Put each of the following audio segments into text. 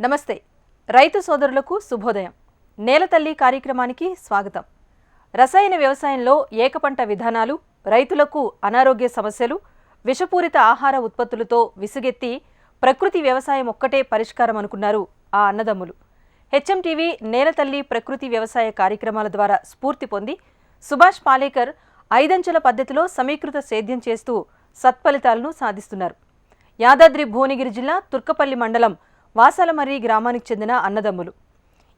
నమస్తే. రైతు సోదరులకు శుభోదయం. నేలతల్లి కార్యక్రమానికి స్వాగతం. రసాయన వ్యవసాయంలో ఏకపంట విధానాలు రైతులకు అనారోగ్య సమస్యలు విషపూరిత ఆహార ఉత్పత్తులతో విసుగెత్తి ప్రకృతి వ్యవసాయం ఒక్కటే పరిష్కారం అనుకున్నారు ఆ అన్నదమ్ములు. హెచ్ఎంటీవీ నేలతల్లి ప్రకృతి వ్యవసాయ కార్యక్రమాల ద్వారా స్ఫూర్తి పొంది సుభాష్ పాలేకర్ ఐదంచెల పద్ధతిలో సమీకృత సేద్యం చేస్తూ సత్ఫలితాలను సాధిస్తున్నారు. యాదాద్రి భువనగిరి జిల్లా తుర్కపల్లి మండలం వాసాలమర్రి గ్రామానికి చెందిన అన్నదమ్ములు.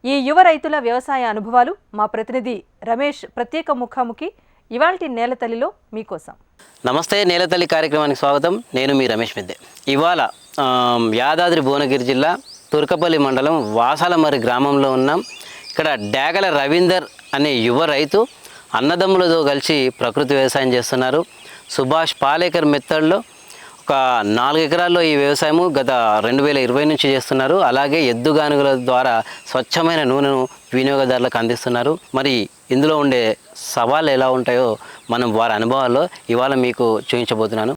ఈ యువ రైతుల వ్యవసాయ అనుభవాలు మా ప్రతినిధి రమేష్ ప్రత్యేక ముఖాముఖి ఇవాల్టి నేలతల్లిలో మీకోసం. నమస్తే నేలతల్లి కార్యక్రమానికి స్వాగతం. నేను మీ రమేష్ మిద్దె. ఇవాళ యాదాద్రి భువనగిరి జిల్లా తుర్కపల్లి మండలం వాసాలమర్రి గ్రామంలో ఉన్నాం. ఇక్కడ డాగల రవీందర్ అనే యువ రైతు అన్నదమ్ములతో కలిసి ప్రకృతి వ్యవసాయం చేస్తున్నారు. సుభాష్ పాలేకర్ మెత్తడ్లో ఒక నాలుగు ఎకరాల్లో ఈ వ్యవసాయము గత రెండు వేల ఇరవై నుంచి చేస్తున్నారు. అలాగే ఎద్దుగానుగల ద్వారా స్వచ్ఛమైన నూనెను వినియోగదారులకు అందిస్తున్నారు. మరి ఇందులో ఉండే సవాళ్ళు ఎలా ఉంటాయో మనం వారి అనుభవాల్లో ఇవాళ మీకు చూపించబోతున్నాను.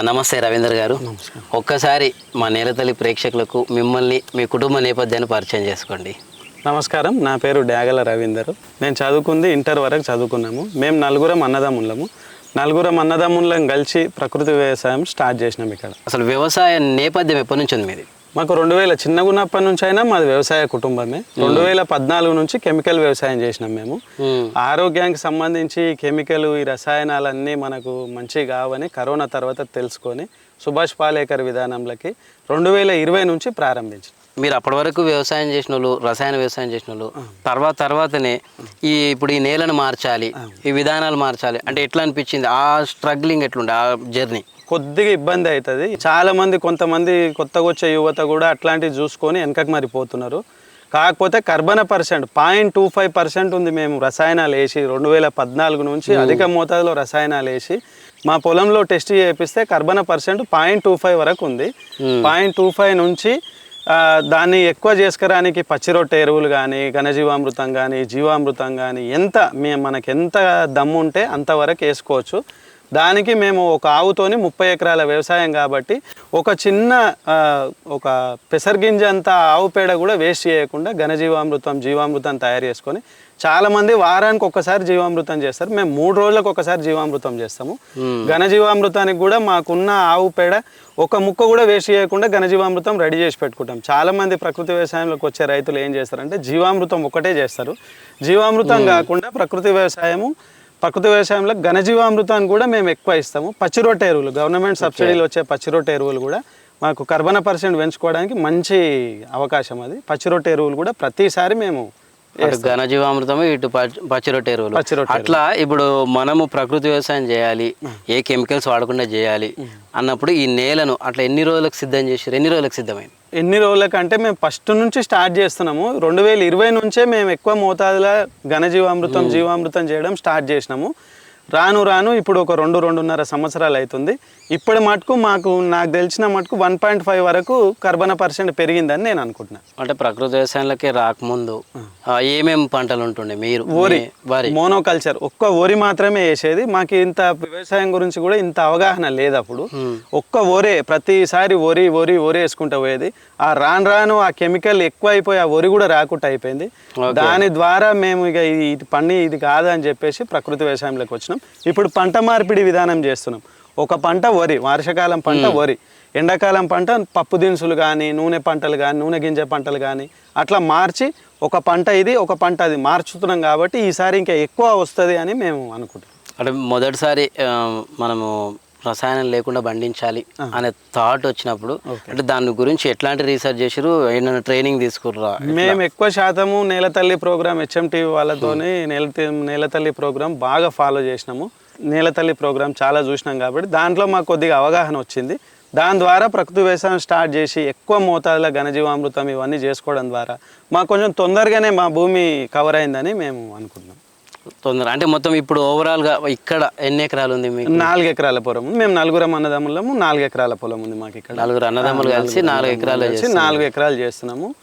నమస్తే రవీందర్ గారు. ఒక్కసారి మా నేలతల్లి ప్రేక్షకులకు మిమ్మల్ని మీ కుటుంబ నేపథ్యాన్ని పరిచయం చేసుకోండి. నమస్కారం నా పేరు డ్యాగల రవీందర్. నేను చదువుకుంది ఇంటర్ వరకు చదువుకున్నాము. మేము నలుగురం అన్నదమ్ములము నలుగురం అన్నదమ్ములం కలిసి ప్రకృతి వ్యవసాయం స్టార్ట్ చేసినాం ఇక్కడ. అసలు వ్యవసాయ నేపథ్యం ఎప్పటి నుంచి ఉంది మీది? మాకు రెండు వేల చిన్నగా ఉన్నప్పటి నుంచి అయినా మాది వ్యవసాయ కుటుంబమే. రెండు వేల పద్నాలుగు నుంచి కెమికల్ వ్యవసాయం చేసినాం మేము. ఆరోగ్యానికి సంబంధించి కెమికల్ ఈ రసాయనాలన్నీ మనకు మంచి కావని కరోనా తర్వాత తెలుసుకొని సుభాష్ పాలేకర్ విధానంలోకి రెండు వేల ఇరవై నుంచి ప్రారంభించాం మీరు అప్పటి వరకు వ్యవసాయం చేసిన వాళ్ళు రసాయన వ్యవసాయం చేసిన వాళ్ళు తర్వాత తర్వాతనే ఈ ఇప్పుడు ఈ నేలను మార్చాలి ఈ విధానాలు మార్చాలి. అంటే ఎట్లా అనిపించింది? ఆ స్ట్రగ్లింగ్ ఎట్లుండే? ఆ జర్నీ? కొద్దిగా ఇబ్బంది అవుతుంది. చాలా మంది కొంతమంది కొత్తగా వచ్చే యువత కూడా అట్లాంటివి చూసుకొని వెనకకు మరిపోతున్నారు. కాకపోతే కర్బన percent point two five percent ఉంది మేము రసాయనాలు వేసి రెండు వేల పద్నాలుగు నుంచి అధిక మోతాదులో రసాయనాలు వేసి మా పొలంలో టెస్ట్ చేపిస్తే కర్బన పర్సెంట్ పాయింట్ టూ ఫైవ్ వరకు ఉంది. పాయింట్ టూ ఫైవ్ నుంచి దాన్ని ఎక్కువ చేసుకురానికి పచ్చిరొట్టె ఎరువులు కానీ ఘనజీవామృతం కానీ జీవామృతం కానీ ఎంత మే మనకి ఎంత దమ్ము ఉంటే అంతవరకు వేసుకోవచ్చు. దానికి మేము ఒక ఆవుతోని ముప్పై ఎకరాల వ్యవసాయం కాబట్టి ఒక చిన్న ఒక పెసరగింజ అంత ఆవు పేడ కూడా వేస్ట్ చేయకుండా ఘనజీవామృతం జీవామృతం తయారు చేసుకొని చాలామంది వారానికి ఒక్కసారి జీవామృతం చేస్తారు. మేము మూడు రోజులకు ఒకసారి జీవామృతం చేస్తాము. ఘనజీవామృతానికి కూడా మాకున్న ఆవు పేడ ఒక ముక్క కూడా వేస్ట్ చేయకుండా ఘనజీవామృతం రెడీ చేసి పెట్టుకుంటాం. చాలామంది ప్రకృతి వ్యవసాయంలోకి వచ్చే రైతులు ఏం చేస్తారంటే జీవామృతం ఒకటే చేస్తారు. జీవామృతం కాకుండా ప్రకృతి వ్యవసాయము ప్రకృతి వ్యవసాయంలో ఘనజీవామృతాన్ని కూడా మేము ఎక్కువ ఇస్తాము. పచ్చిరొట్టె ఎరువులు గవర్నమెంట్ సబ్సిడీలు వచ్చే పచ్చిరొట్టె ఎరువులు కూడా మాకు కర్బన పర్సెంట్ పెంచుకోవడానికి మంచి అవకాశం అది. పచ్చిరొట్టె ఎరువులు కూడా ప్రతిసారి మేము అటు ఘనజీవామృతము ఇటు పచ్చి- పచ్చిరొట్టె ఎరువులు అట్లా ఇప్పుడు మనము ప్రకృతి వ్యవసాయం చేయాలి ఏ కెమికల్స్ వాడకుండా చేయాలి అన్నప్పుడు ఈ నేలను అట్లా ఎన్ని రోజులకు సిద్ధం చేసారు ఎన్ని రోజులకు సిద్ధమైంది? ఎన్ని రోజులకంటే మేము ఫస్ట్ నుంచి స్టార్ట్ చేస్తున్నాము. రెండు వేల ఇరవై నుంచే మేము ఎక్కువ మోతాదులో ఘనజీవామృతం జీవామృతం చేయడం స్టార్ట్ చేసినాము. రాను రాను ఇప్పుడు ఒక రెండు రెండున్నర సంవత్సరాలు అవుతుంది. ఇప్పటి మటుకు మాకు నాకు తెలిసిన మటుకు వన్ పాయింట్ ఫైవ్ వరకు కర్బన పర్సెంట్ పెరిగిందని నేను అనుకుంటున్నాను అంటే ప్రకృతి వ్యవసాయంలోకి రాకముందు ఆ, ఏమేం పంటలు ఉంటుండే మీరు? వరి మీ- వరి. మోనోకల్చర్ ఒక్క వరి మాత్రమే వేసేది. మాకు ఇంత వ్యవసాయం గురించి కూడా ఇంత అవగాహన లేదు అప్పుడు. ఒక్క వరే ప్రతిసారి వరి వరి వరి వేసుకుంటూ పోయేది. ఆ రాను రాను ఆ కెమికల్ ఎక్కువ అయిపోయి ఆ వరి కూడా రాకుండా అయిపోయింది. దాని ద్వారా మేము ఇక ఇది పని ఇది కాదు అని చెప్పేసి ప్రకృతి వ్యవసాయంలోకి వచ్చినాం. ఇప్పుడు పంట మార్పిడి విధానం చేస్తున్నాం. ఒక పంట వరి వర్షాకాలం పంట వరి ఎండాకాలం పంట పప్పు దినుసులు కానీ నూనె పంటలు కానీ నూనె గింజ పంటలు కానీ అట్లా మార్చి ఒక పంట ఇది ఒక పంట అది మార్చుతున్నాం కాబట్టి ఈసారి ఇంకా ఎక్కువ వస్తుంది అని మేము అనుకుంటాం అంటే మొదటిసారి మనము రసాయనం లేకుండా పండించాలి అనే థాట్ వచ్చినప్పుడు అంటే దాని గురించి ఎట్లాంటి రీసెర్చ్ చేసారు ఏమైనా ట్రైనింగ్ తీసుకుర్రా మేము ఎక్కువ శాతము నేలతల్లి ప్రోగ్రామ్ హెచ్ఎంటీవీ వాళ్ళతోని నేల నేలతల్లి ప్రోగ్రామ్ బాగా ఫాలో చేసినాము. నేలతల్లి ప్రోగ్రామ్ చాలా చూసినాం కాబట్టి దాంట్లో మాకు కొద్దిగా అవగాహన వచ్చింది. దాని ద్వారా ప్రకృతి వ్యవసాయం స్టార్ట్ చేసి ఎక్కువ మోతాదులో ఘనజీవామృతం ఇవన్నీ చేసుకోవడం ద్వారా మాకు కొంచెం తొందరగానే మా భూమి కవర్ అయిందని మేము అనుకుంటున్నాం తొందర. అంటే మొత్తం ఇప్పుడు ఓవరాల్గా ఇక్కడ ఎన్ని ఎకరాలు ఉంది మీకు? నాలుగు ఎకరాల పొలం. మేము నలుగురం అన్నదమ్ములము నాలుగు ఎకరాల పొలం ఉంది మాకు ఇక్కడ. నలుగురు అన్నదమ్ములు కలిసి నాలుగు ఎకరాలు కలిసి నాలుగు ఎకరాలు చేస్తున్నాము.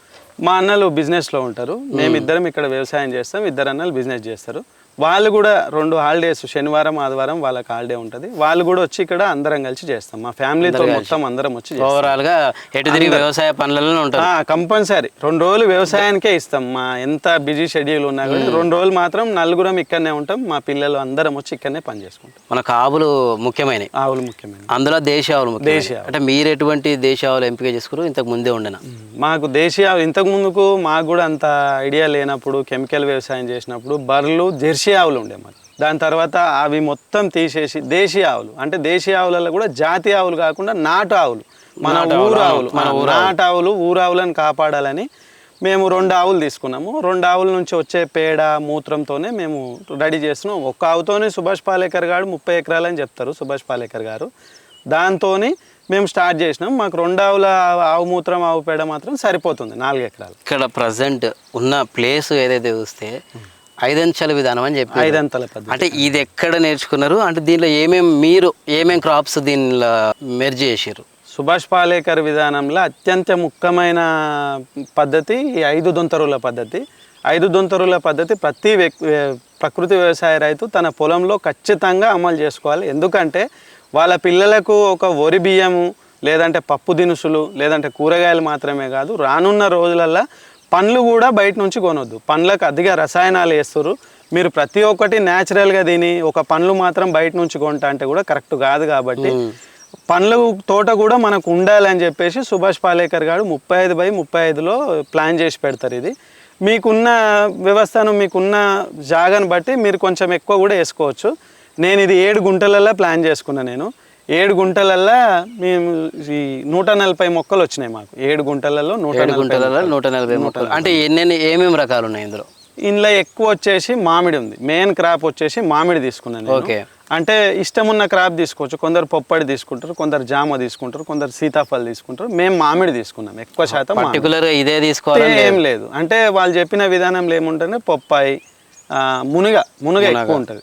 మా అన్నలు బిజినెస్లో ఉంటారు. మేమిద్దరం ఇక్కడ వ్యవసాయం చేస్తాం ఇద్దరు అన్నలు బిజినెస్ చేస్తారు. వాళ్ళు కూడా రెండు హాలిడేస్ శనివారం ఆదివారం వాళ్ళకి హాలిడే ఉంటుంది. వాళ్ళు కూడా వచ్చి ఇక్కడ అందరం కలిసి చేస్తాం. మా ఫ్యామిలీతో మొత్తం అందరం వచ్చి. ఓవరాల్గా ఎటు తిరిగి వ్యవసాయ పనులలో ఉంటారు. ఆ, కంపల్సరీ. రెండు రోజులు వ్యవసాయానికే ఇస్తాం. మా ఎంత బిజీ షెడ్యూల్ ఉన్నా కూడా రెండు రోజులు మాత్రం నలుగురం ఇక్కడనే ఉంటాం. మా పిల్లలు అందరం వచ్చి ఇక్కడనే పని చేసుకుంటాం. మనకు ఆవులు ముఖ్యమైనవి. ఆవులు ముఖ్యమైన అందులో దేశీయ ఆవులు. దేశీయ అంటే మీరు ఎటువంటి దేశీయ ఆవులు ఎంపిక చేసుకున్నారు? ఇంతకు ముందే ఉండన? మాకు దేశీయ ఇంతకు ముందుకు మాకు కూడా అంత ఐడియా లేనప్పుడు కెమికల్ వ్యవసాయం చేసినప్పుడు బర్రెలు జెర్సీ ఆవులు ఉండే మరి. దాని తర్వాత అవి మొత్తం తీసేసి దేశీయ ఆవులు. అంటే దేశీయ ఆవులలో కూడా జాతి ఆవులు కాకుండా నాటు ఆవులు. మన ఊరు ఆవులు. మన నాటు ఆవులు ఊరావులను కాపాడాలని మేము రెండు ఆవులు తీసుకున్నాము. రెండు ఆవుల నుంచి వచ్చే పేడ మూత్రంతోనే మేము రెడీ చేస్తున్నాం. ఒక్క ఆవుతోనే సుభాష్ పాలేకర్ గారు ముప్పై ఎకరాలని చెప్తారు సుభాష్ పాలేకర్ గారు. దాంతోని మేము స్టార్ట్ చేసినాం. మాకు రెండు ఆవుల ఆవు మూత్రం ఆవు పేడ మాత్రం సరిపోతుంది నాలుగు ఎకరాలు. ఇక్కడ ప్రజెంట్ ఉన్న ప్లేస్ ఏదైతే చూస్తే ఐదంచెల విధానం అని చెప్పి ఐదంతల పద్ధతి. అంటే ఇది ఎక్కడ నేర్చుకున్నారు? అంటే దీనిలో ఏమేం మీరు ఏమేం క్రాప్స్ దీనిలో మెర్జ్ చేసారు సుభాష్ పాలేకర్ విధానంలో అత్యంత ముఖ్యమైన పద్ధతి ఈ ఐదు దొంతరుల పద్ధతి. ఐదు దొంతరుల పద్ధతి ప్రతి ప్రకృతి వ్యవసాయ రైతు తన పొలంలో ఖచ్చితంగా అమలు చేసుకోవాలి. ఎందుకంటే వాళ్ళ పిల్లలకు ఒక వరి బియ్యము లేదంటే పప్పు దినుసులు లేదంటే కూరగాయలు మాత్రమే కాదు రానున్న రోజులల్లో పండ్లు కూడా బయట నుంచి కొనొద్దు. పండ్లకు అధిక రసాయనాలు వేస్తారు మీరు ప్రతి ఒక్కటి న్యాచురల్గా తిని ఒక పండ్లు మాత్రం బయట నుంచి కొంటా అంటే కూడా కరెక్ట్ కాదు కాబట్టి పండ్ల తోట కూడా మనకు ఉండాలని చెప్పేసి సుభాష్ పాలేకర్ గారు ముప్పై ఐదు బై ముప్పై ఐదులో ప్లాన్ చేసి పెడతారు ఇది. మీకున్న వ్యవస్థను మీకున్న జాగాను బట్టి మీరు కొంచెం ఎక్కువ కూడా వేసుకోవచ్చు. నేను ఇది ఏడు గుంటలల్లో ప్లాన్ చేసుకున్నా నేను. ఏడు గుంటలల్లో మేము ఈ నూట నలభై మొక్కలు వచ్చినాయి మాకు. ఏడు గుంటలలో నూట ఏడు గుంటలలో నూట నలభై మొక్కలు. అంటే ఎన్నెన్ని ఏమేమి రకాలు ఉన్నాయి ఇందులో? ఇందులో ఎక్కువ వచ్చేసి మామిడి ఉంది. మెయిన్ క్రాప్ వచ్చేసి మామిడి తీసుకున్నాను నేను. ఓకే. అంటే ఇష్టమున్న క్రాప్ తీసుకోవచ్చు. కొందరు పొప్పడి తీసుకుంటారు కొందరు జామ తీసుకుంటారు కొందరు సీతాఫలం తీసుకుంటారు. మేము మామిడి తీసుకున్నాం ఎక్కువ శాతం మామిడి. పర్టికులర్గా ఇదే తీసుకోవాలని ఏం లేదు. అంటే వాళ్ళు చెప్పిన విధానంలో ఏముంటుంది పొప్పాయి మునుగ మునుగ ఎక్కువ ఉంటుంది.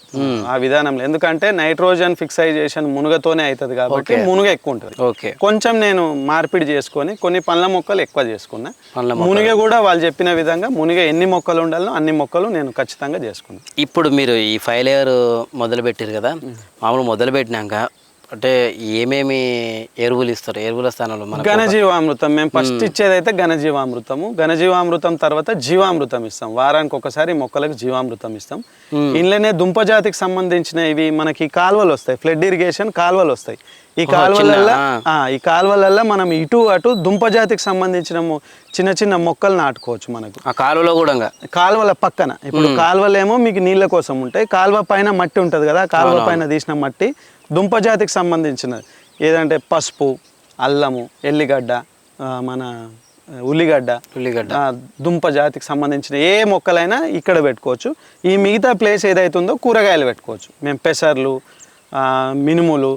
ఆ విధానంలో. ఎందుకంటే నైట్రోజన్ ఫిక్సైజేషన్ మునుగతోనే అవుతుంది కాబట్టి మునుగ ఎక్కువ ఉంటుంది. ఓకే. కొంచెం నేను మార్పిడి చేసుకొని కొన్ని పండ్ల మొక్కలు ఎక్కువ చేసుకున్నా. మునిగ కూడా వాళ్ళు చెప్పిన విధంగా మునిగ ఎన్ని మొక్కలు ఉండాలో అన్ని మొక్కలు నేను ఖచ్చితంగా చేసుకున్నాను ఇప్పుడు మీరు ఈ ఫైవ్ లేయర్ మొదలు పెట్టారు కదా మామూలు మొదలు పెట్టినాక అంటే ఏమేమి ఎరువులు ఇస్తారు? ఎరువుల స్థానంలో ఘనజీవామృతం. మేము ఫస్ట్ ఇచ్చేది అయితే ఘనజీవామృతము. ఘనజీవామృతం తర్వాత జీవామృతం ఇస్తాం. వారానికి ఒకసారి మొక్కలకు జీవామృతం ఇస్తాం. ఇంట్లోనే దుంప జాతికి సంబంధించిన ఇవి మనకి కాలువలు వస్తాయి. ఫ్లడ్ ఇరిగేషన్ కాలువలు వస్తాయి. ఈ కాలువలల్లో ఆ, ఈ కాలువలల్లో మనం ఇటు అటు దుంప జాతికి సంబంధించిన చిన్న చిన్న మొక్కలు నాటుకోవచ్చు మనకు. ఆ కాలువలో కూడా కాలువల పక్కన. ఇప్పుడు కాలువలేమో మీకు నీళ్ళ కోసం ఉంటాయి. కాలువ పైన మట్టి ఉంటుంది కదా? కాలువ పైన తీసిన మట్టి దుంప జాతికి సంబంధించినది. ఏదంటే పసుపు అల్లము ఎల్లిగడ్డ మన ఉల్లిగడ్డ ఉల్లిగడ్డ. దుంప జాతికి సంబంధించిన ఏ మొక్కలైనా ఇక్కడ పెట్టుకోవచ్చు. ఈ మిగతా ప్లేస్ ఏదైతే ఉందో కూరగాయలు పెట్టుకోవచ్చు. మేము పెసర్లు మినుములు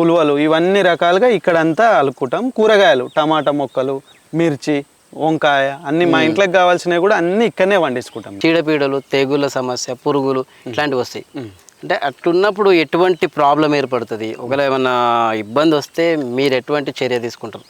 ఉలువలు ఇవన్నీ రకాలుగా ఇక్కడంతా అలుకుంటాం కూరగాయలు టమాటా మొక్కలు మిర్చి వంకాయ అన్ని మా ఇంట్లోకి కావాల్సినవి కూడా అన్ని ఇక్కడనే వండించుకుంటాం చీడపీడలు తెగుళ్ళ సమస్య పురుగులు ఇట్లాంటివి వస్తాయి. అంటే అట్లున్నప్పుడు ఎటువంటి ప్రాబ్లం ఏర్పడుతుంది? ఒకవేళ ఏమన్నా ఇబ్బంది వస్తే మీరు ఎటువంటి చర్య తీసుకుంటారు?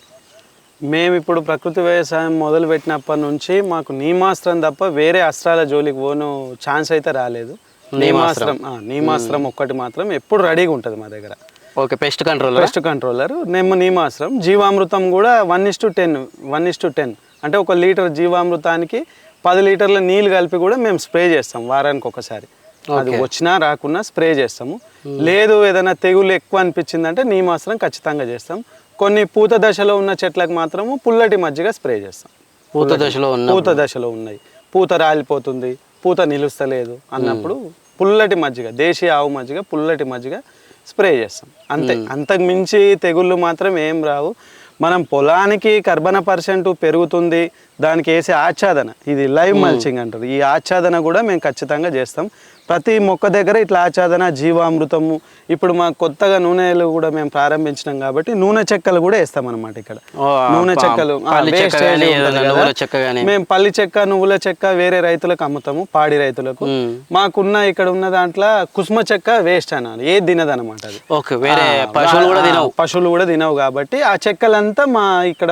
మేము ఇప్పుడు ప్రకృతి వ్యవసాయం మొదలు పెట్టినప్పటి నుంచి మాకు నీమాస్త్రం తప్ప వేరే అస్త్రాల జోలికి పోను ఛాన్స్ అయితే రాలేదు. నీమాస్త్రం నీమాస్త్రం ఒక్కటి మాత్రం ఎప్పుడు రెడీగా ఉంటుంది మా దగ్గర. Okay pest control pest controller నెమ్మ నీమాస్త్రం జీవామృతం కూడా one is to ten one is to ten అంటే ఒక లీటర్ జీవామృతానికి పది లీటర్ల నీళ్ళు కలిపి కూడా మేము స్ప్రే చేస్తాం వారానికి ఒకసారి అది వచ్చినా రాకున్నా స్ప్రే చేస్తాము. లేదు ఏదైనా తెగులు ఎక్కువ అనిపించిందంటే నీమాస్త్రం ఖచ్చితంగా చేస్తాం. కొన్ని పూత దశలో ఉన్న చెట్లకు మాత్రము పుల్లటి మజ్జిగ స్ప్రే చేస్తాం. పూత దశలో ఉన్న పూత దశలో ఉన్నాయి. పూత రాలిపోతుంది పూత నిలుస్తలేదు అన్నప్పుడు పుల్లటి మజ్జిగ దేశీయ ఆవు మజ్జిగ పుల్లటి మజ్జిగ స్ప్రే చేస్తాం. అంతే. అంతకు మించి తెగుళ్ళు మాత్రం ఏం రావు. మనం పొలానికి కర్బన పర్సెంట్ పెరుగుతుంది దానికి వేసే ఆచ్ఛాదన ఇది లైవ్ మల్చింగ్ అంటారు. ఈ ఆచ్ఛాదన కూడా మేము ఖచ్చితంగా చేస్తాం. ప్రతి మొక్క దగ్గర ఇట్లా ఆచ్ఛాదన జీవామృతము ఇప్పుడు మా కొత్తగా నూనెలు కూడా మేము ప్రారంభించినాం కాబట్టి నూనె చెక్కలు కూడా వేస్తాం అనమాట ఇక్కడ నూనె చెక్కలు. మేము పల్లి చెక్క నువ్వుల చెక్క వేరే రైతులకు అమ్ముతాము పాడి రైతులకు. మాకున్న ఇక్కడ ఉన్న దాంట్లో కుసుమ చెక్క వేస్ట్ అనాలి ఏది తినదనమాట అది. వేరే పశువులు కూడా తినవు. కాబట్టి ఆ చెక్కలంతా మా ఇక్కడ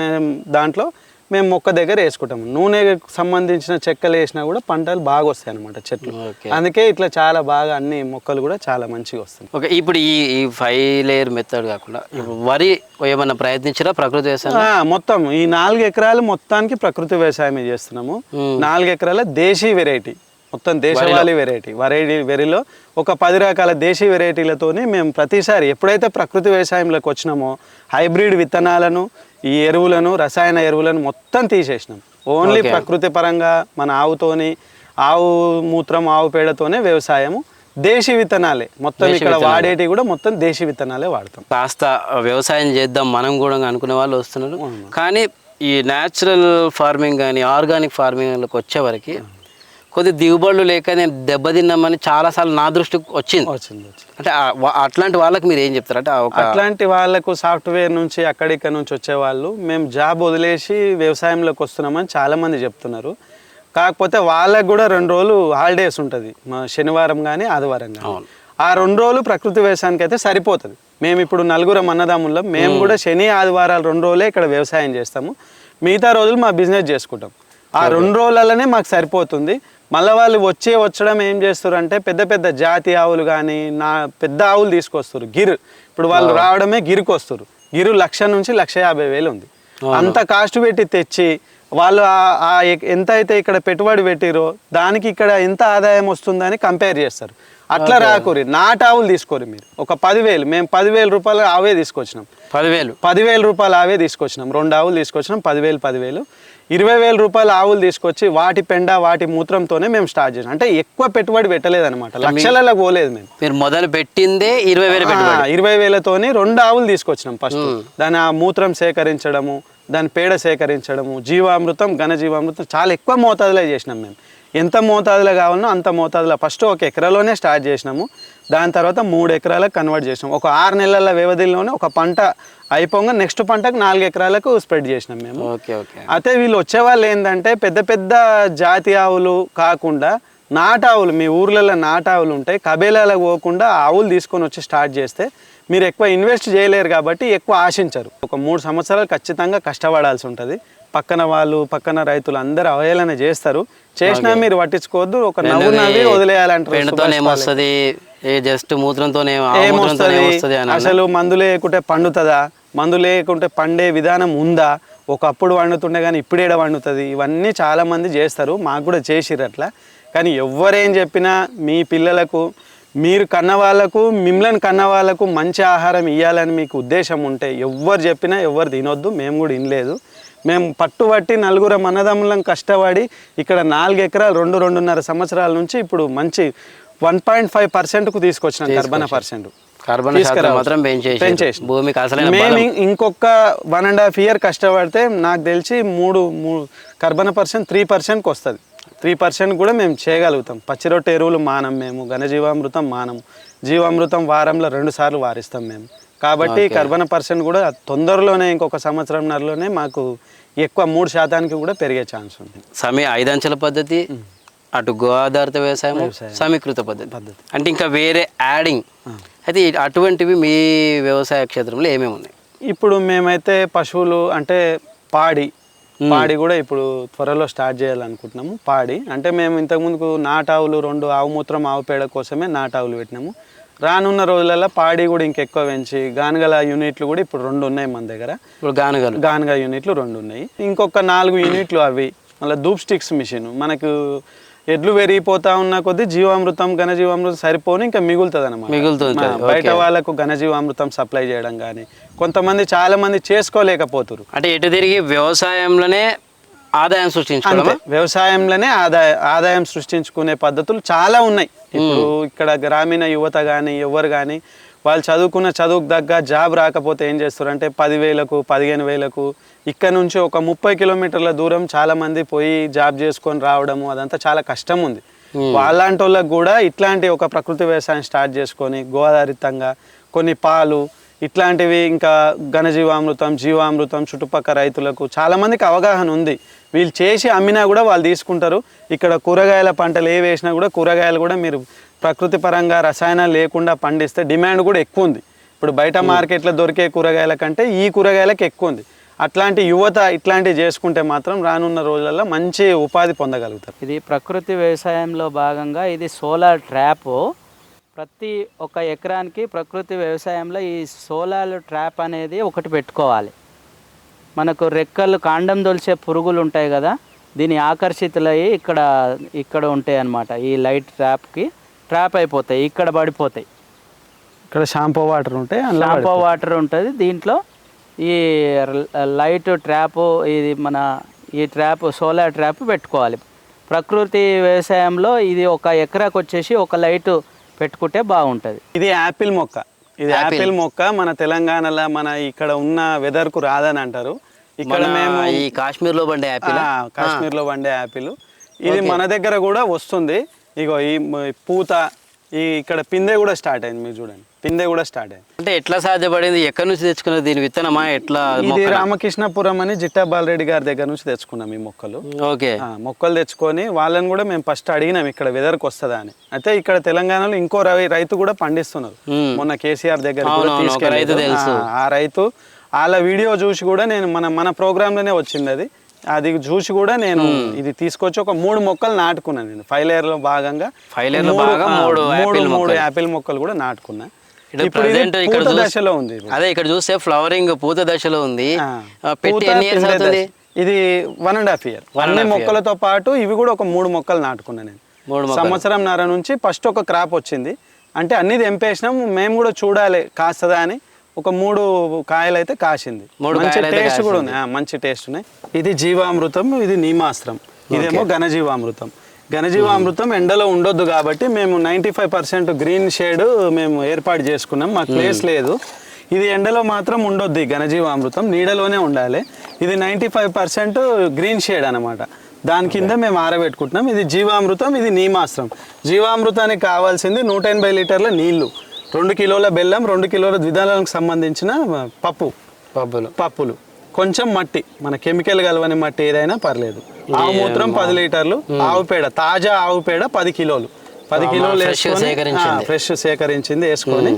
మేము దాంట్లో మేము మొక్క దగ్గర వేసుకుంటాము. నూనెకు సంబంధించిన చెక్కలు వేసినా కూడా పంటలు బాగా వస్తాయి అన్నమాట చెట్లు. అందుకే ఇట్లా చాలా బాగా అన్ని మొక్కలు కూడా చాలా మంచిగా వస్తాయి. ఓకే ఇప్పుడు ఈ ఈ ఫైవ్ లేయర్ మెథడ్ కాకుండా వరి ఏమన్నా ప్రయత్నించారా ప్రకృతి వ్యవసాయం? ఆ, మొత్తం ఈ నాలుగు ఎకరాలు మొత్తానికి ప్రకృతి వ్యవసాయం చేస్తున్నాము. నాలుగు ఎకరాల దేశీ వెరైటీ మొత్తం దేశవాళీ వెరైటీ. వెరైటీ వెరీలో ఒక పది రకాల దేశీ వెరైటీలతోని మేము ప్రతిసారి ఎప్పుడైతే ప్రకృతి వ్యవసాయంలోకి వచ్చినామో హైబ్రిడ్ విత్తనాలను ఈ ఎరువులను రసాయన ఎరువులను మొత్తం తీసేసినాం. ఓన్లీ. ప్రకృతి పరంగా మన ఆవుతోని ఆవు మూత్రం ఆవు పేడతోనే వ్యవసాయము. దేశీ విత్తనాలే. మొత్తం ఇక్కడ. వాడేటి కూడా మొత్తం దేశీ విత్తనాలే వాడతాం. కాస్త వ్యవసాయం చేద్దాం మనం కూడా అనుకునే వాళ్ళు వస్తున్నారు. కానీ ఈ న్యాచురల్ ఫార్మింగ్ కానీ ఆర్గానిక్ ఫార్మింగ్లోకి వచ్చేవరకు కొద్ది దిగుబడులు లేక నేను దెబ్బతిన్నామని చాలాసార్లు నా దృష్టికి వచ్చింది. వచ్చింది అంటే అట్లాంటి వాళ్ళకి మీరు ఏం చెప్తారు? అంటే అట్లాంటి వాళ్ళకు సాఫ్ట్వేర్ నుంచి అక్కడిక్కడ నుంచి వచ్చే వాళ్ళు మేము జాబ్ వదిలేసి వ్యవసాయంలోకి వస్తున్నామని చాలా మంది చెప్తున్నారు. కాకపోతే వాళ్ళకు కూడా రెండు రోజులు హాలిడేస్ ఉంటుంది. మా శనివారం కానీ ఆదివారం కానీ. ఆ రెండు రోజులు ప్రకృతి వ్యవసాయానికి అయితే సరిపోతుంది. మేము ఇప్పుడు నలుగురం అన్నదమ్ములం మేము కూడా శని ఆదివారాలు రెండు రోజులే ఇక్కడ వ్యవసాయం చేస్తాము. మిగతా రోజులు మా బిజినెస్ చేసుకుంటాం. ఆ రెండు రోజులలోనే మాకు సరిపోతుంది. మళ్ళీ వాళ్ళు వచ్చే వచ్చడం ఏం చేస్తారు అంటే పెద్ద పెద్ద జాతి ఆవులు కానీ నా పెద్ద ఆవులు తీసుకొస్తారు గిర్. ఇప్పుడు వాళ్ళు రావడమే గిరికి వస్తారు. గిరు లక్ష నుంచి లక్ష యాభై వేలు ఉంది. అంత కాస్ట్ పెట్టి తెచ్చి వాళ్ళు ఆ- ఎంత అయితే ఇక్కడ పెట్టుబడి పెట్టిరో దానికి ఇక్కడ ఎంత ఆదాయం వస్తుందని కంపేర్ చేస్తారు. అట్లా రాకూరి నాటావులు తీసుకోరు మీరు. ఒక పదివేలు. మేము పదివేల రూపాయలు ఆవే తీసుకొచ్చినాం. పదివేలు. పదివేల రూపాయలు ఆవే తీసుకొచ్చినాం. రెండు ఆవులు తీసుకొచ్చినాం. పదివేలు పదివేలు. ఇరవై వేల రూపాయల ఆవులు తీసుకొచ్చి వాటి పెండ వాటి మూత్రంతోనే మేము స్టార్ట్ చేసాం అంటే ఎక్కువ పెట్టుబడి పెట్టలేదన్నమాట. లక్షలలో పోలేదు మేము. మీరు మొదలు పెట్టిందే ఇరవై వేలు ఇరవై వేలతోని రెండు ఆవులు తీసుకొచ్చినాం ఫస్ట్. దాని ఆ మూత్రం సేకరించడము దాని పేడ సేకరించడము జీవామృతం ఘన జీవామృతం చాలా ఎక్కువ మోతాదులో చేసినాం మేము. ఎంత మోతాదులో కావాలనో అంత మోతాదులో ఫస్ట్ ఒక ఎకరాలోనే స్టార్ట్ చేసినాము. దాని తర్వాత మూడు ఎకరాలకు కన్వర్ట్ చేసినాం. ఒక ఆరు నెలల వ్యవధిలోనే ఒక పంట అయిపోగా నెక్స్ట్ పంటకు నాలుగు ఎకరాలకు స్ప్రెడ్ చేసినాం మేము. Okay okay. అయితే వీళ్ళు వచ్చేవాళ్ళు ఏంటంటే పెద్ద పెద్ద జాతి ఆవులు కాకుండా నాటావులు మీ ఊర్లలో నాటావులు ఉంటాయి కబేలాలకు పోకుండా ఆవులు తీసుకొని వచ్చి స్టార్ట్ చేస్తే మీరు ఎక్కువ ఇన్వెస్ట్ చేయలేరు కాబట్టి ఎక్కువ ఆశించరు. ఒక మూడు సంవత్సరాలు ఖచ్చితంగా కష్టపడాల్సి ఉంటుంది. పక్కన వాళ్ళు పక్కన రైతులు అందరూ అవహేళన చేస్తారు. చేసినా మీరు పట్టించుకోవద్దు. ఒక నవ్వు నవ్వి వదిలేయాలంటారు ఏ జస్ట్ మూత్రంతో మూత్రంతో ఏమొస్తుంది ఏమొస్తుంది అని అసలు మందు లేకుంటే పండుతుందా? మందు లేకుంటే పండే విధానం ఉందా? ఒకప్పుడు వండుతుండే కానీ ఇప్పుడేడ వండుతుంది? ఇవన్నీ చాలా మంది చేస్తారు. మాకు కూడా చేసిర్రు అట్లా. కానీ ఎవరేం చెప్పినా మీ పిల్లలకు మీరు కన్న వాళ్ళకు మిమ్మల్ని కన్న వాళ్ళకు మంచి ఆహారం ఇవ్వాలని మీకు ఉద్దేశం ఉంటే ఎవ్వరు చెప్పినా ఎవరు తినొద్దు. మేము కూడా వినలేదు మేము పట్టుబట్టి నలుగురం అన్నదమ్ములం కష్టపడి ఇక్కడ నాలుగు ఎకరాలు రెండు రెండున్నర సంవత్సరాల నుంచి ఇప్పుడు మంచి వన్ పాయింట్ ఫైవ్ పర్సెంట్కు తీసుకొచ్చినాం కర్బన పర్సెంట్. కార్బన్ మాత్రం పెంచేసి భూమికి అసలైన మేము ఇంకొక వన్ అండ్ హాఫ్ ఇయర్ కష్టపడితే నాకు తెలిసి మూడు మూడు కర్బన పర్సెంట్ త్రీ పర్సెంట్కి వస్తుంది. త్రీ పర్సెంట్ కూడా మేము చేయగలుగుతాం. పచ్చిరొట్టె ఎరువులు మానం మేము ఘనజీవామృతం మానం. జీవామృతం వారంలో రెండు సార్లు వారిస్తాం మేము. కాబట్టి కర్బన పర్సెంట్ కూడా తొందరలోనే ఇంకొక సంవత్సరంన్నరలోనే మాకు ఎక్కువ మూడు శాతానికి కూడా పెరిగే ఛాన్స్ ఉంది. సమీ ఐదంచెల పద్ధతి. అటు గో ఆధారిత వ్యవసాయం. సమీకృత పద్ధతి. అంటే ఇంకా వేరే యాడింగ్. అయితే అటువంటివి మీ వ్యవసాయ క్షేత్రంలో ఏమేమి ఉన్నాయి? ఇప్పుడు మేమైతే పశువులు అంటే పాడి. పాడి కూడా ఇప్పుడు త్వరలో స్టార్ట్ చేయాలనుకుంటున్నాము పాడి. అంటే మేము ఇంతకుముందుకు నాటావులు రెండు ఆవు మూత్రం ఆవు పేడ కోసమే నాటావులు పెట్టినాము. రానున్న రోజులలో పాడి కూడా ఇంకెక్కువ పెంచి గానగల యూనిట్లు కూడా ఇప్పుడు రెండు ఉన్నాయి మన దగ్గర. ఇప్పుడు గానగలు. గానగా యూనిట్లు రెండు ఉన్నాయి. ఇంకొక నాలుగు యూనిట్లు అవి. మళ్ళీ ధూప్ స్టిక్స్ మిషన్. మనకు ఎడ్లు పెరిగిపోతా ఉన్న కొద్దీ జీవామృతం ఘనజీవామృతం సరిపోని ఇంకా మిగులుతుంది అనమాట మిగులుతుంది, బయట వాళ్ళకు ఘనజీవామృతం సప్లై చేయడం కానీ కొంతమంది చాలా మంది చేసుకోలేకపోతున్నారు అంటే ఎటు తిరిగి వ్యవసాయంలోనే ఆదాయం సృష్టించుకోవడమా? అంతే. వ్యవసాయంలోనే ఆదాయ ఆదాయం సృష్టించుకునే పద్ధతులు చాలా ఉన్నాయి. ఇప్పుడు ఇక్కడ గ్రామీణ యువత కానీ ఎవరు కానీ వాళ్ళు చదువుకున్న చదువుకు తగ్గ జాబ్ రాకపోతే ఏం చేస్తారు అంటే పదివేలకు పదిహేను వేలకు ఇక్కడ నుంచి ఒక ముప్పై కిలోమీటర్ల దూరం చాలా మంది పోయి జాబ్ చేసుకొని రావడము అదంతా చాలా కష్టం ఉంది. వాళ్ళంటి వాళ్ళకి కూడా ఇట్లాంటి ఒక ప్రకృతి వ్యవసాయం స్టార్ట్ చేసుకొని గోదారితంగా కొన్ని పాలు ఇట్లాంటివి ఇంకా ఘనజీవామృతం జీవామృతం చుట్టుపక్కల రైతులకు చాలా మందికి అవగాహన ఉంది. వీళ్ళు చేసి అమ్మినా కూడా వాళ్ళు తీసుకుంటారు. ఇక్కడ కూరగాయల పంటలు ఏ వేసినా కూడా కూరగాయలు కూడా మీరు ప్రకృతి పరంగా రసాయనాలు లేకుండా పండిస్తే డిమాండ్ కూడా ఎక్కువ ఉంది. ఇప్పుడు బయట మార్కెట్లో దొరికే కూరగాయల కంటే ఈ కూరగాయలకు ఎక్కువ ఉంది. అట్లాంటి యువత ఇట్లాంటివి చేసుకుంటే మాత్రం రానున్న రోజులలో మంచి ఉపాధి పొందగలుగుతారు. ఇది ప్రకృతి వ్యవసాయంలో భాగంగా ఇది సోలార్ ట్రాప్. ప్రతి ఒక్క ఎకరానికి ప్రకృతి వ్యవసాయంలో ఈ సోలార్ ట్రాప్ అనేది ఒకటి పెట్టుకోవాలి. మనకు రెక్కలు కాండం దొలిచే పురుగులు ఉంటాయి కదా దీని ఆకర్షితులయ్యి ఇక్కడ ఇక్కడ ఉంటాయి అన్నమాట ఈ లైట్ ట్రాప్కి. ట్రాప్ అయిపోతాయి ఇక్కడ పడిపోతాయి. ఇక్కడ షాంపూ వాటర్ ఉంటే అందులో షాంపూ వాటర్ ఉంటుంది దీంట్లో ఈ లైట్ ట్రాప్ ఇది మన ఈ ట్రాప్ సోలార్ ట్రాప్ పెట్టుకోవాలి. ప్రకృతి వ్యవసాయంలో ఇది ఒక ఎకరాకు వచ్చేసి ఒక లైట్ పెట్టుకుంటే బాగుంటుంది. ఇది యాపిల్ మొక్క. ఇది యాపిల్ మొక్క మన తెలంగాణలో మన ఇక్కడ ఉన్న వెదర్కు రాదని అంటారు. ఇక్కడ మేము ఈ కాశ్మీర్లో పండే యాపిల్ ఆ, కాశ్మీర్లో వండే యాపిల్ ఇది మన దగ్గర కూడా వస్తుంది. ఇగో ఈ పూత ఈ ఇక్కడ పిందె కూడా స్టార్ట్ అయింది మీరు చూడండి. పిందె కూడా స్టార్ట్ అయింది. అంటే ఎట్లా సాధ్యపడింది? ఎక్కడి నుంచి తెచ్చుకున్నది? దీని విత్తనమా? ఎట్లా ఇది రామకృష్ణపురం అని జిట్టా బాలరెడ్డి గారి దగ్గర నుంచి తెచ్చుకున్నాం ఈ మొక్కలు. ఓకే. మొక్కలు తెచ్చుకొని వాళ్ళని కూడా మేము ఫస్ట్ అడిగినాం ఇక్కడ వెదర్కి వస్తుందా అని. అయితే ఇక్కడ తెలంగాణలో ఇంకో రైతు కూడా పండిస్తున్నారు. మొన్న కేసీఆర్ దగ్గర. రైతు తెలుసు. ఆ, రైతు వాళ్ళ వీడియో చూసి కూడా నేను మన మన ప్రోగ్రాంలోనే వచ్చింది అది. అది చూసి కూడా నేను ఇది తీసుకొచ్చి ఒక మూడు మొక్కలు నాటుకున్నాను నేను. ఫైవ్లో భాగంగా layer లో మూడు- ఆ, మూడు మూడు యాపిల్ మూడు మొక్కలు. కూడా నాటుకున్నా. ఇక్కడ ఇప్పుడు ఇది ప్రజెంట్ ఇక్కడ దశలో ఉంది. అదే ఇక్కడ చూస్తే ఫ్లవరింగ్ పూత దశలో ఉంది. పెట్టి ఎన్ని ఇయర్స్ అవుతుంది. ఇది వన్ అండ్ హాఫ్ ఇయర్ అన్ని year. మొక్కలతో పాటు ఇవి కూడా ఒక మూడు మొక్కలు నాటుకున్నా నేను. మూడు. సంవత్సరం నర నుంచి ఫస్ట్ ఒక క్రాప్ వచ్చింది. అంటే అన్ని తెంపేసినాం మేము కూడా చూడాలి కాస్తుందా అని ఒక మూడు కాయలు అయితే కాసింది. మూడు మంచి టేస్ట్ కూడా. ఉంది మంచి టేస్ట్ ఉన్నాయి. ఇది జీవామృతం ఇది నీమాస్త్రం. ఇదేమో ఘనజీవామృతం. ఘనజీవామృతం ఎండలో ఉండొద్దు కాబట్టి మేము ninety five percent green shade మేము ఏర్పాటు చేసుకున్నాం. మాకు ప్లేస్ లేదు. ఇది ఎండలో మాత్రం ఉండొద్దు ఈ ఘనజీవామృతం. నీడలోనే ఉండాలి. ఇది ninety five percent green shade అనమాట దాని కింద మేము ఆరబెట్టుకుంటున్నాం. ఇది జీవామృతం ఇది నీమాస్త్రం. జీవామృతానికి కావాల్సింది నూట ఎనభై లీటర్ల నీళ్ళు. రెండు కిలోల బెల్లం రెండు కిలోల ద్విదళాలకు సంబంధించిన పప్పు. పబ్బులు పప్పులు. కొంచెం మట్టి మన కెమికల్ కలవని మట్టి ఏదైనా పర్లేదు. ఆవు మూత్రం పది లీటర్లు ఆవు పేడ తాజా ఆవు పేడ పది కిలోలు. పది కిలోలు వేసుకొని. ఫ్రెష్ సేకరించింది వేసుకొని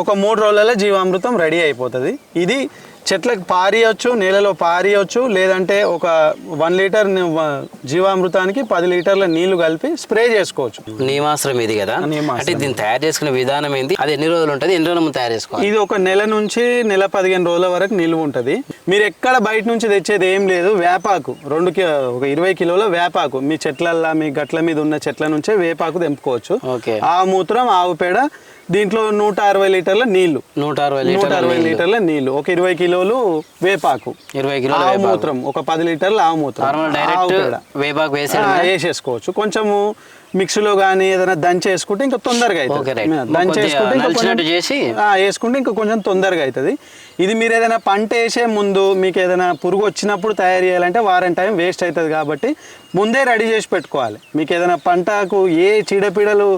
ఒక మూడు రోజులలో జీవామృతం రెడీ అయిపోతుంది. ఇది చెట్లకు పారియొచ్చు నేలలో పారియొచ్చు లేదంటే ఒక వన్ లీటర్ జీవామృతానికి పది లీటర్ల నీళ్ళు కలిపి స్ప్రే చేసుకోవచ్చు. నీమాశ్రం ఇది కదా. అంటే దీన్ని తయారు చేసుకునే విధానం ఏంది? అది ఎన్ని రోజులు ఉంటుంది? ఎన్ని రోజులు తయారు చేసుకోవాలి? ఇది ఒక నెల నుంచి నెల పదిహేను రోజుల వరకు నిల్వ ఉంటుంది. మీరు ఎక్కడ బయట నుంచి తెచ్చేది ఏం లేదు. వేపాకు రెండు ఒక ఇరవై కిలోల వేపాకు. మీ చెట్లల్లో మీ గట్ల మీద ఉన్న చెట్ల నుంచే వేపాకు తెంపుకోవచ్చు. ఆవు మూత్రం ఆవు పేడ దీంట్లో నూట అరవై లీటర్ల నీళ్ళు నూట అరవై నూట అరవై. లీటర్ల నీళ్ళు ఒక ఇరవై కిలోలు వేపాకు. ఇరవై కిలోల ఆవు వేపాకు. మూత్రం. ఒక పది లీటర్ల ఆవు మూత్రం. నార్మల్ ఆవు పేడ. డైరెక్ట్ వేపాకు వేసేసుకోవచ్చు. కొంచెము మిక్సీలో కానీ ఏదైనా దంచేసుకుంటే ఇంకా తొందరగా అవుతుంది. ఇంకా చేసి? వేసుకుంటే ఇంకా కొంచెం తొందరగా అవుతుంది. ఇది మీరు ఏదైనా పంట వేసే ముందు మీకు ఏదైనా పురుగు వచ్చినప్పుడు తయారు చేయాలంటే వారం టైం వేస్ట్ అవుతుంది కాబట్టి ముందే రెడీ చేసి పెట్టుకోవాలి. మీకు ఏదైనా పంటకు ఏ చీడపీడలు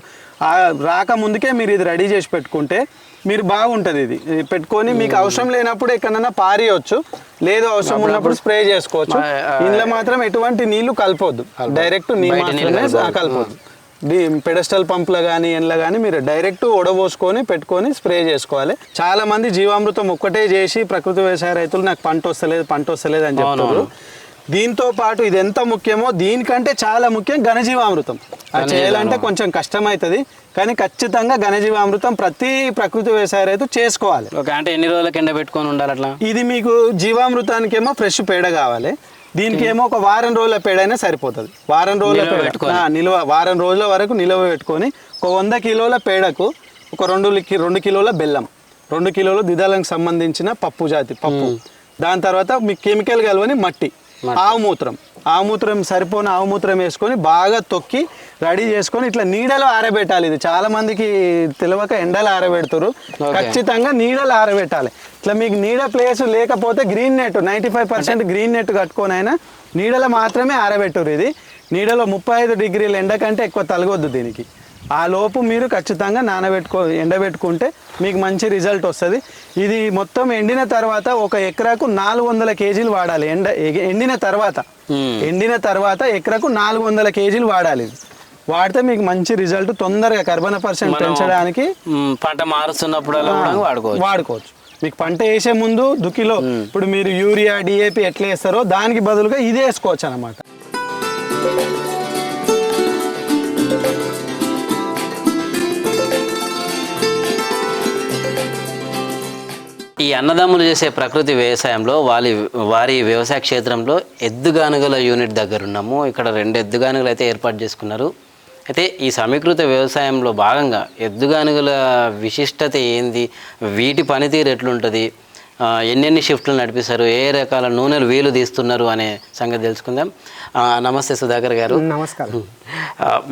ఆ, రాక ముందుకే మీరు ఇది రెడీ చేసి పెట్టుకుంటే మీరు బాగుంటుంది ఇది. పెట్టుకొని మీకు అవసరం లేనప్పుడు ఎక్కడైనా పారియవచ్చు లేదు అవసరం ఉన్నప్పుడు స్ప్రే చేసుకోవచ్చు. ఇందులో మాత్రం ఎటువంటి నీళ్ళు కలపొద్దు. డైరెక్ట్ నీళ్ళు కలపొద్దు. పెడస్టల్ పంపులో కానీ ఎండ్ల కానీ మీరు డైరెక్ట్ ఉడబోసుకొని పెట్టుకొని స్ప్రే చేసుకోవాలి. చాలా మంది జీవామృతం ఒక్కటే చేసి ప్రకృతి వ్యవసాయ రైతులు నాకు పంట వస్తలేదు పంట వస్తలేదు అని చెప్తారు. దీంతో పాటు ఇది ఎంత ముఖ్యమో దీనికంటే చాలా ముఖ్యం ఘనజీవామృతం. అది చేయాలంటే కొంచెం కష్టం అవుతుంది కానీ ఖచ్చితంగా ఘనజీవామృతం ప్రతి ప్రకృతి వ్యవసాయ రైతు చేసుకోవాలి. ఓకే అంటే ఎన్ని రోజులకి ఎండ పెట్టుకొని ఉండాలి అట్లా? ఇది మీకు జీవామృతానికేమో ఫ్రెష్ పేడ కావాలి దీనికి ఏమో ఒక వారం రోజుల పేడ అయినా సరిపోతుంది. వారం రోజుల పేడ. నిల్వ వారం రోజుల వరకు నిల్వ పెట్టుకొని ఒక వంద కిలోల పేడకు ఒక రెండు రెండు కిలోల బెల్లం రెండు కిలోల ద్విదళానికి సంబంధించిన పప్పు జాతి పప్పు. దాని తర్వాత మీకు కెమికల్ కలవని మట్టి. ఆవు మూత్రం ఆవు మూత్రం సరిపోని ఆవు మూత్రం వేసుకొని బాగా తొక్కి రెడీ చేసుకొని ఇట్లా నీడలో ఆరబెట్టాలి ఇది. చాలా మందికి తెలియక ఎండలో ఆరబెడతారు ఖచ్చితంగా నీడలో ఆరబెట్టాలి. ఇట్లా మీకు నీడ ప్లేస్ లేకపోతే green net ninety five percent green net కట్టుకొని అయినా నీడలో మాత్రమే ఆరబెట్టురు ఇది. నీడలో ముప్పై ఐదు డిగ్రీల ఎండ కంటే ఎక్కువ తలగొద్దు దీనికి. ఆ లోపు మీరు ఖచ్చితంగా నానబెట్టుకో ఎండబెట్టుకుంటే మీకు మంచి రిజల్ట్ వస్తుంది. ఇది మొత్తం ఎండిన తర్వాత ఒక ఎకరాకు నాలుగు వందల కేజీలు వాడాలి. ఎండ ఎండిన తర్వాత. ఎండిన తర్వాత ఎకరాకు నాలుగు వందల కేజీలు వాడాలి. వాడితే మీకు మంచి రిజల్ట్ తొందరగా కర్బన పర్సెంట్ పెంచడానికి పంట మారుస్తున్నప్పుడు వాడుకోవచ్చు. వాడుకోవచ్చు. మీకు పంట వేసే ముందు దుక్కిలో ఇప్పుడు మీరు యూరియా డిఏపి ఎట్లా వేస్తారో దానికి బదులుగా ఇదే వేసుకోవచ్చు అనమాట ఈ అన్నదమ్ములు చేసే ప్రకృతి వ్యవసాయంలో వారి వారి వ్యవసాయ క్షేత్రంలో ఎద్దుగానుగల యూనిట్ దగ్గర ఉన్నాము. ఇక్కడ రెండు ఎద్దుగానుగలు అయితే ఏర్పాటు చేసుకున్నారు. అయితే ఈ సమీకృత వ్యవసాయంలో భాగంగా ఎద్దుగానుగల విశిష్టత ఏంది? వీటి పనితీరు ఎట్లుంటుంది? ఎన్నెన్ని షిఫ్ట్లు నడిపిస్తారు? ఏ రకాల నూనెలు వీలు తీస్తున్నారు అనే సంగతి తెలుసుకుందాం. నమస్తే సుధాకర్ గారు. నమస్కారం.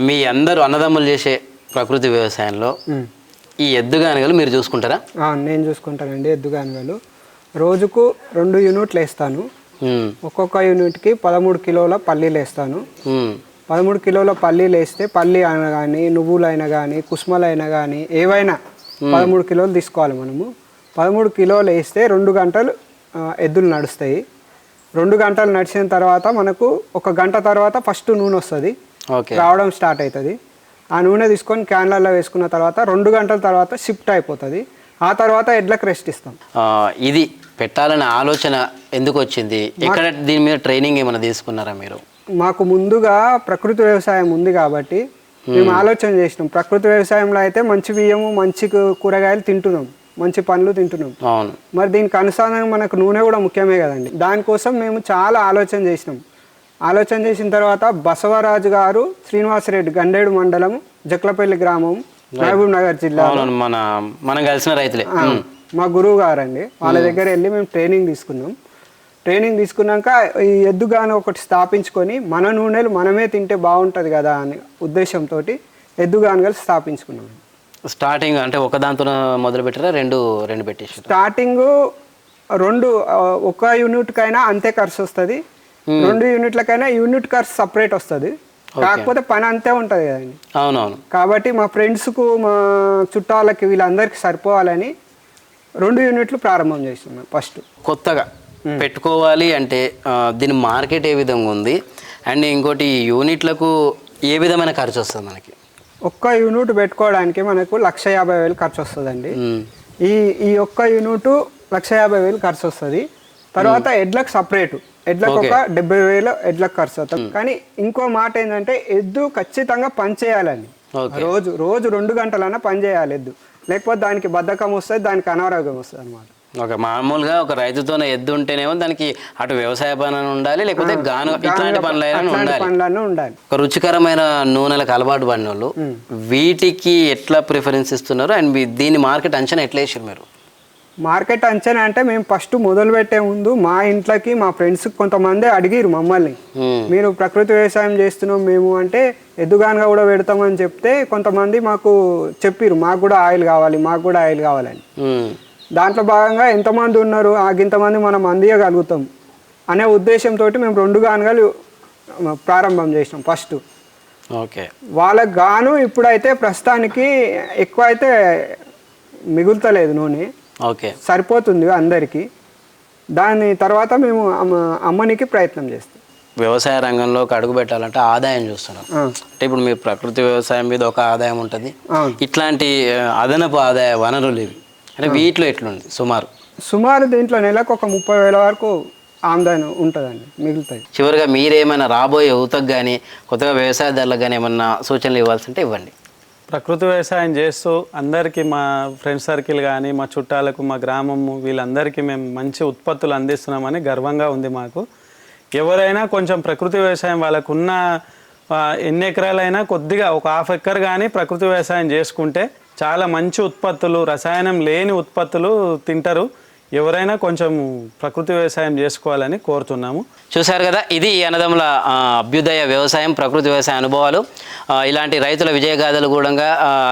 మీ అందరూ అన్నదమ్ములు చేసే ప్రకృతి వ్యవసాయంలో ఈ ఎద్దుగానుగలు మీరు చూసుకుంటారా? నేను చూసుకుంటానండి ఎద్దుగానుగలు రోజుకు రెండు యూనిట్లు వేస్తాను. ఒక్కొక్క యూనిట్కి పదమూడు కిలోల పల్లీలు వేస్తాను. పదమూడు కిలోల పల్లీలు వేస్తే పల్లి అయినా కానీ నువ్వులైనా కానీ కుసుమలైనా కానీ ఏవైనా పదమూడు కిలోలు తీసుకోవాలి మనము. పదమూడు కిలోలు వేస్తే రెండు గంటలు ఎద్దులు నడుస్తాయి. రెండు గంటలు నడిచిన తర్వాత మనకు ఒక గంట తర్వాత ఫస్ట్ నూనె వస్తుంది. రావడం స్టార్ట్ అవుతుంది ఆ నూనె తీసుకొని క్యాన్లలో వేసుకున్న తర్వాత రెండు గంటల తర్వాత షిఫ్ట్ అయిపోతుంది. ఆ తర్వాత ఎడ్లకు రెస్ట్ ఇస్తాం. ఇది పెట్టాలనే ఆలోచన ఎందుకు వచ్చింది? ఎక్కడ దీని మీద ట్రైనింగ్ ఏమైనా తీసుకున్నారా మీరు? మాకు ముందుగా ప్రకృతి వ్యవసాయం ఉంది కాబట్టి మేము. ఆలోచన చేసినాం. ప్రకృతి వ్యవసాయంలో అయితే మంచి బియ్యము మంచి కూరగాయలు తింటున్నాం. మంచి పండ్లు తింటున్నాం. అవును. మరి దీనికి అనుసారంగా మనకు నూనె కూడా ముఖ్యమే కదండి. దానికోసం మేము చాలా ఆలోచన చేసినాం. ఆలోచన చేసిన తర్వాత బసవరాజు గారు శ్రీనివాసరెడ్డి గండేడు మండలం జక్లపల్లి గ్రామం మహబూబ్ నగర్ జిల్లా మన మనం కలిసిన రైతులే. మా గురువు గారండి. వాళ్ళ దగ్గర వెళ్ళి మేము ట్రైనింగ్ తీసుకున్నాం. ట్రైనింగ్ తీసుకున్నాక ఈ ఎద్దుగాను ఒకటి స్థాపించుకొని మన నూనెలు మనమే తింటే బాగుంటుంది కదా అనే ఉద్దేశంతో ఎద్దుగానుగలు స్థాపించుకున్నాం. స్టార్టింగ్ అంటే ఒక దాంతో మొదలు పెట్టారా రెండు రెండు పెట్టేసారు? స్టార్టింగ్ రెండు ఒక యూనిట్కైనా అంతే ఖర్చు వస్తుంది. రెండు యూనిట్లకైనా యూనిట్ ఖర్చు సపరేట్ వస్తుంది. కాకపోతే పని అంతే ఉంటుంది కదండి అవునవును. కాబట్టి మా ఫ్రెండ్స్కు మా చుట్టాలకి వీళ్ళందరికీ సరిపోవాలని రెండు యూనిట్లు ప్రారంభం చేస్తున్నాం ఫస్ట్. కొత్తగా పెట్టుకోవాలి అంటే దీని మార్కెట్ ఏ విధంగా ఉంది? అండ్ ఇంకోటి యూనిట్లకు ఏ విధమైన ఖర్చు వస్తుంది మనకి? ఒక్క యూనిట్ పెట్టుకోవడానికి మనకు లక్ష యాభై వేలు ఖర్చు వస్తుందండి. ఉమ్, ఈ ఈ ఒక్క యూనిట్ లక్ష యాభై వేలు ఖర్చు వస్తుంది. తర్వాత ఎడ్లకు సపరేట్. ఎడ్లకు ఒక డెబ్బై వేలు ఎడ్లకు ఖర్చు అవుతుంది కానీ ఇంకో మాట ఏంటంటే ఎద్దు ఖచ్చితంగా పని చేయాలండి. ఓకే. రోజు రోజు రెండు గంటలన్నా పని చేయాలి ఎద్దు. లేకపోతే దానికి బద్ధకం వస్తుంది దానికి అనారోగ్యం వస్తుంది అనమాట ఒక మామూలుగా ఒక రైతుతోనే ఎద్దు ఉంటేనేమో దానికి అటు వ్యవసాయ పని అని ఉండాలి లేకపోతే గాను ఇట్లాంటి పనులైనా అట్లాంటి ఉండాలి. ఉండాలి. ఒక రుచికరమైన నూనెలకు అలవాటు పడిన వాళ్ళు వీటికి ఎట్లా ప్రిఫరెన్స్ ఇస్తున్నారు? అండ్ దీని మార్కెట్ అంచనా ఎట్లా వేసారు మీరు? మార్కెట్ అంచనా అంటే మేము ఫస్ట్ మొదలు పెట్టే ముందు మా ఇంట్లోకి మా ఫ్రెండ్స్ కొంతమంది అడిగిరు మమ్మల్ని. ఉమ్, మీరు ప్రకృతి వ్యవసాయం చేస్తున్నాం మేము అంటే ఎద్దుగానుగా కూడా పెడతామని చెప్తే కొంతమంది మాకు చెప్పిరు మాకు కూడా ఆయిల్ కావాలి మాకు కూడా ఆయిల్ కావాలని. ఉమ్, దాంట్లో భాగంగా ఎంతమంది ఉన్నారు ఆ ఇంతమంది మనం అందియగలుగుతాం అనే ఉద్దేశంతో మేము రెండు గానుగలు ప్రారంభం చేసినాం ఫస్ట్. ఓకే. వాళ్ళకి గాను ఇప్పుడైతే ప్రస్తుతానికి ఎక్కువ అయితే మిగులుతలేదు నూనె. ఓకే. సరిపోతుంది అందరికీ. దాని తర్వాత మేము అమ్మ అమ్మనికి ప్రయత్నం చేస్తాం. వ్యవసాయ రంగంలోకి అడుగు పెట్టాలంటే ఆదాయం చూస్తున్నాం. అంటే ఇప్పుడు మీ ప్రకృతి వ్యవసాయం మీద ఒక ఆదాయం ఉంటుంది. ఇట్లాంటి అదనపు ఆదాయ వనరులు ఇవి. అంటే వీటిలో ఎట్లుంది? సుమారు. సుమారు దీంట్లో నెలకు ఒక ముప్పై వేల వరకు ఆమ్దాని ఉంటుందండి మిగులుతాయి. చివరిగా మీరేమైనా రాబోయే యువతకు కానీ కొత్తగా వ్యవసాయదారులకు కానీ ఏమన్నా సూచనలు ఇవ్వాల్సి ఉంటే ఇవ్వండి. ప్రకృతి వ్యవసాయం చేస్తూ అందరికీ మా ఫ్రెండ్ సర్కిల్ కానీ మా చుట్టాలకు మా గ్రామము వీళ్ళందరికీ మేము మంచి ఉత్పత్తులు అందిస్తున్నామని గర్వంగా ఉంది మాకు. ఎవరైనా కొంచెం ప్రకృతి వ్యవసాయం వాళ్ళకున్న ఎన్ని ఎకరాలైనా కొద్దిగా ఒక హాఫ్ ఎకర్ కానీ ప్రకృతి వ్యవసాయం చేసుకుంటే చాలా మంచి ఉత్పత్తులు రసాయనం లేని ఉత్పత్తులు తింటారు. ఎవరైనా కొంచెం ప్రకృతి వ్యవసాయం చేసుకోవాలని కోరుతున్నాము. చూశారు కదా ఇది అనదముల అన్నదమ్ముల అభ్యుదయ వ్యవసాయం ప్రకృతి వ్యవసాయ అనుభవాలు. ఇలాంటి రైతుల విజయగాథలు కూడా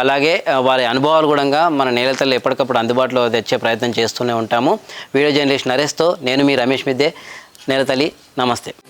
అలాగే వారి అనుభవాలు కూడా మన నేలతల్లి ఎప్పటికప్పుడు అందుబాటులో తెచ్చే ప్రయత్నం చేస్తూనే ఉంటాము. వీడియో జర్నలిస్ట్ నరేష్తో నేను మీ రమేష్ మిద్దే. నేలతల్లి నమస్తే.